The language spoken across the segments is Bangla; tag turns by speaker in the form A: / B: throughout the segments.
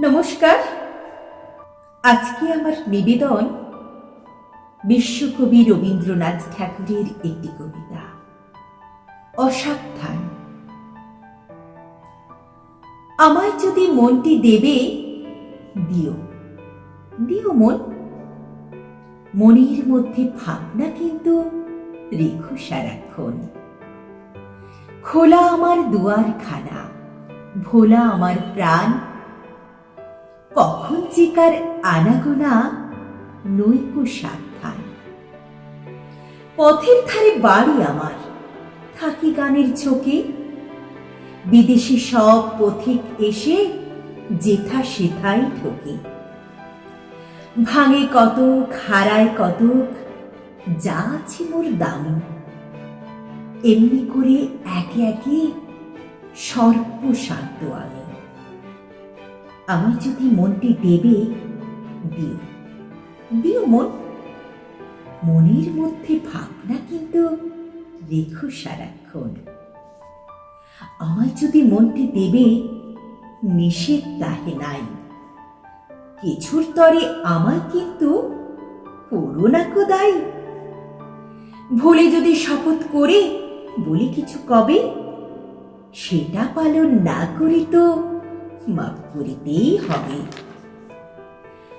A: নমস্কার। আজকে আমার নিবেদন বিশ্বকবি রবীন্দ্রনাথ ঠাকুরের একটি কবিতা, অসাবধান। আমায় যদি মনটি দেবে, দিও। দিও মন। মনের মধ্যে ভাবনা কিন্তু রেখো সারাক্ষণ। খোলা আমার দুয়ার খানা ভোলা আমার প্রাণ কখন চিকার আনাগোনা নৈকু সাবধান পথের ধারে বাড়ি আমার, থাকি গানের ঝোঁকে। বিদেশি সব পথিক এসে যেথা সেথাই ঢোকে ভাঙে কতক, হারায় কতক, যা আছে মোর দামি। এমনি করে একে একে সর্ব শান্ত আমি। আমি যদি মনটি দেবে, দিও। দিও মন। মনের মধ্যে ভাবনা কিন্তু রেখো সারাক্ষণ। আমার যদি মনটি দেবে, নিষেধ তাহে নাই। কিছুর তরে আমায় কিন্তু করো না কোদাই ভুলে যদি শপথ করে, বলি কিছু কবে? সেটা পালন না করি তো মাফ করিতেই হবে।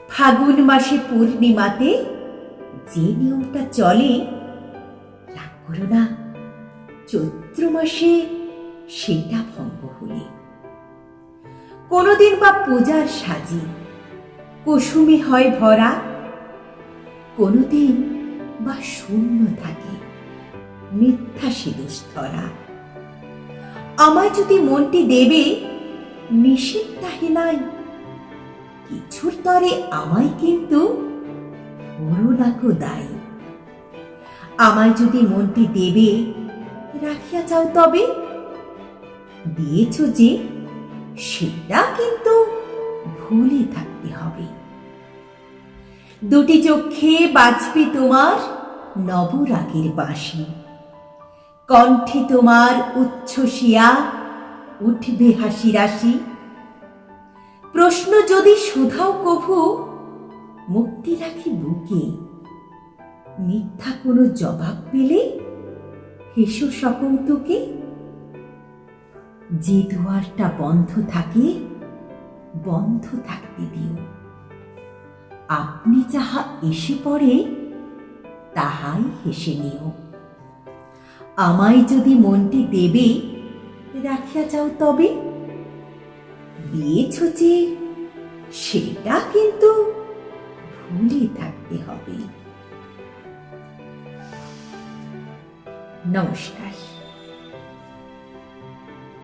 A: ফাগুন মাসে পূর্ণিমাতে যে নিয়মটা চলে, রাগ করো না। চৈত্র মাসে সেটা ভঙ্গ হলে। কোনোদিন বা পূজার সাজি, কুসুমে হয় ভরা। কোনোদিন বা শূন্য থাকে, মিথ্যা সিদুস্তরা আমায় যদি মনটি দেবে নিষেধ তাহে নাই কিছুর তরে আমায় কিন্তু করোনাকো দায়ী। আমায় যদি মনটি দেবে, রাখিয়া যাও তবে। দিয়েছ যে, সেটা কিন্তু ভুলে থাকতে হবে। দুটি চোখে বাজবে তোমার নবরাগের বাঁশি। কণ্ঠে তোমার উচ্ছ্বসিয়া উঠবে হাসি রাশি। প্রশ্ন যদি শুধাও কভু, মুক্তি রাখি বুকে। মিথ্যা কোনো জবাব পেলে হেসো সকৌতুকে যে দুয়ারটা বন্ধ থাকে, বন্ধ থাকতে দিও। আপনি যাহা এসে পড়ে, তাহাই হেসে নিও। আমায় যদি মনটি দেবে রাখিয়া যাও তবে। দিয়েছ যে সেটা কিন্তু ভুলে থাকতে হবে। নমস্কার।